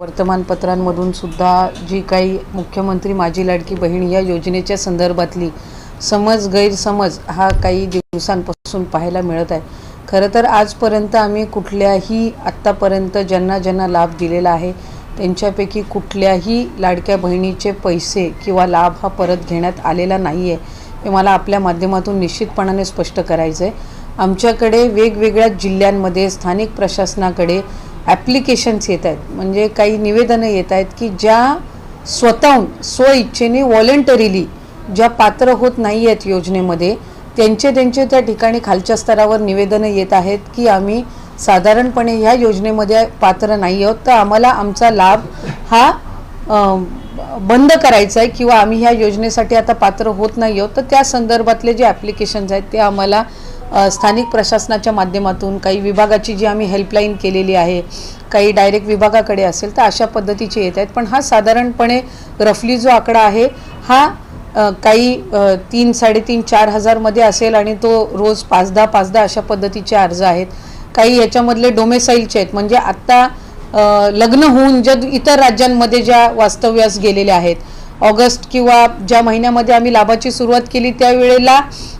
वर्तमानपत्रांमधून सुद्धा जी काही मुख्यमंत्री माझी लाडकी बहीण या योजनेच्या संदर्भातली समज गैरसमज हा काही दिवसांपासून पाहायला मिळत आहे. खरं तर आजपर्यंत आम्ही कुठल्याही आत्तापर्यंत ज्यांना ज्यांना लाभ दिलेला आहे त्यांच्यापैकी कुठल्याही लाडक्या बहिणीचे पैसे किंवा लाभ हा परत घेण्यात आलेला नाही आहे हे मला आपल्या माध्यमातून निश्चितपणाने स्पष्ट करायचं आहे आमच्याकडे वेगवेगळ्या जिल्ह्यांमध्ये स्थानिक प्रशासनाकडे ॲप्लिकेशन्स येत आहेत. म्हणजे काही निवेदनं येत आहेत की ज्या स्वतःहून स्वइच्छेने व्हॉलेंटरीली ज्या पात्र होत नाही आहेत योजनेमध्ये त्यांचे त्यांचे त्या ठिकाणी खालच्या स्तरावर निवेदनं येत आहेत की आम्ही साधारणपणे ह्या योजनेमध्ये पात्र नाही आहोत तर आम्हाला आमचा लाभ हा बंद करायचा आहे किंवा आम्ही ह्या योजनेसाठी आता पात्र होत नाही आहोत. तर त्या संदर्भातले जे ॲप्लिकेशन्स आहेत ते आम्हाला स्थानिक प्रशासनाच्या माध्यमातून काही विभागाची जी आम्ही हेल्पलाईन केलेली आहे काही डायरेक्ट विभागाकडे असेल तर अशा पद्धतीचे येत आहेत. पण हा साधारणपणे रफली जो आकडा आहे हा काही तीन साडेतीन चार हजारमध्ये असेल आणि तो रोज पाच दहा पाच दहा अशा पद्धतीचे अर्ज आहेत. काही याच्यामधले डोमेसाईलचे आहेत म्हणजे आत्ता लग्न होऊन ज्या इतर राज्यांमध्ये ज्या वास्तव्यास गेलेल्या आहेत ऑगस्ट किंवा ज्या महिन्यामध्ये आम्ही लाभाची सुरुवात केली त्यावेळेला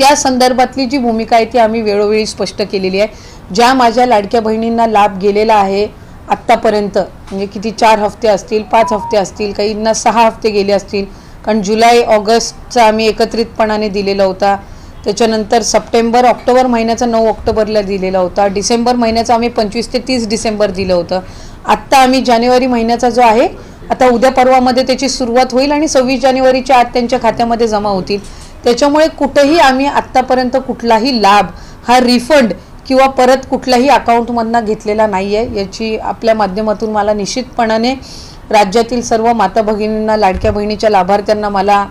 त्या संदर्भातली जी भूमिका आहे ती आम्ही वेळोवेळी स्पष्ट केलेली आहे. ज्या माझ्या लाडक्या बहिणींना लाभ गेलेला आहे आत्तापर्यंत म्हणजे किती चार हफ्ते असतील पाच हफ्ते असतील काहींना सहा हफ्ते गेले असतील कारण जुलै ऑगस्टचा आम्ही एकत्रितपणाने दिलेला होता. त्याच्यानंतर सप्टेंबर ऑक्टोबर महिन्याचा नऊ ऑक्टोबरला दिलेला होता. डिसेंबर महिन्याचा आम्ही पंचवीस ते तीस डिसेंबर दिलं होतं. आत्ता आम्ही जानेवारी महिन्याचा जो आहे आता उद्या परवामध्ये त्याची सुरुवात होईल आणि सव्वीस जानेवारीच्या आत त्यांच्या खात्यामध्ये जमा होतील. त्याच्यामुळे कुठेही आम्ही आत्तापर्यंत कुठलाही लाभ हा रिफंड किंवा परत कुठल्याही अकाउंटमधनं घेतलेला नाही आहे याची आपल्या माध्यमातून मला निश्चितपणाने राज्यातील सर्व माता भगिनींना लाडक्या बहिणीच्या लाभार्थ्यांना मला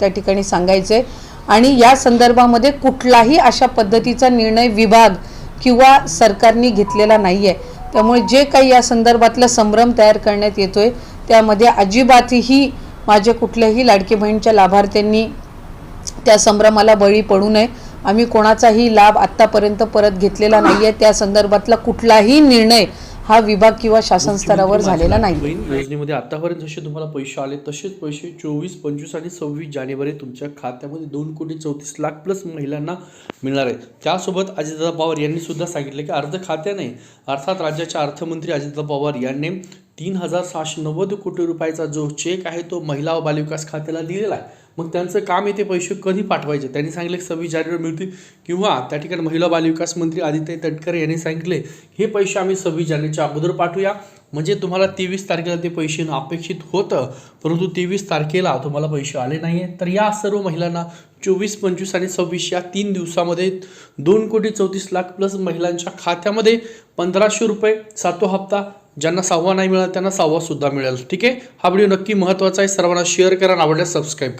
त्या ठिकाणी सांगायचे आणि या संदर्भामध्ये कुठलाही अशा पद्धतीचा निर्णय विभाग किंवा सरकारने घेतलेला नाही आहे त्यामुळे जे काही या संदर्भातला संभ्रम तयार करण्यात येतो आहे त्यामध्ये अजिबातही माझ्या कुठल्याही लाडकी बहिणीच्या लाभार्थ्यांनी त्या संभ्रमाला बळी पडू नये. आम्ही कोणाचाही लाभ आत्तापर्यंत परत घेतलेला नाही आहे त्या संदर्भातला कुठलाही निर्णय हा विभाग किंवा शासन स्तरावर झालेला नाही. योजनेमध्ये आतापर्यंत जसे तुम्हाला पैसे आले तसेच पैसे चोवीस पंचवीस आणि सव्वीस जानेवारी तुमच्या खात्यामध्ये दोन कोटी चौतीस लाख प्लस महिलांना मिळणार आहेत. त्यासोबत अजितदादा पवार यांनी सुद्धा सांगितले की अर्ध खात्याने अर्थात राज्याचे अर्थमंत्री अजितदादा पवार यांनी तीन हजार सहाशे नव्वद कोटी रुपयाचा जो चेक आहे तो महिला व बालविकास खात्याला दिलेला आहे. मग त्यांचं काम आहे ते पैसे कधी पाठवायचे? त्यांनी सांगितले सव्वीस जानेवारी मिळतील. किंवा त्या ठिकाणी महिला बालविकास मंत्री आदित्य तटकरे यांनी सांगितले हे पैसे आम्ही सव्वीस जानेवारीच्या अगोदर पाठवूया. म्हणजे तुम्हाला तेवीस तारखेला ते पैसे अपेक्षित होतं. परंतु तेवीस तारखेला तुम्हाला पैसे आले नाही आहे तर या सर्व महिलांना चोवीस पंचवीस आणि सव्वीस या तीन दिवसामध्ये दोन कोटी चौतीस लाख प्लस महिलांच्या खात्यामध्ये पंधराशे रुपये सातो हप्ता ज्यांना सहावा नाही मिळाला त्यांना सहावा सुद्धा मिळेल. ठीक आहे? हा व्हिडिओ नक्की महत्त्वाचा आहे. सर्वांना शेअर करा आणि आवडल्यास सबस्क्राईब करा.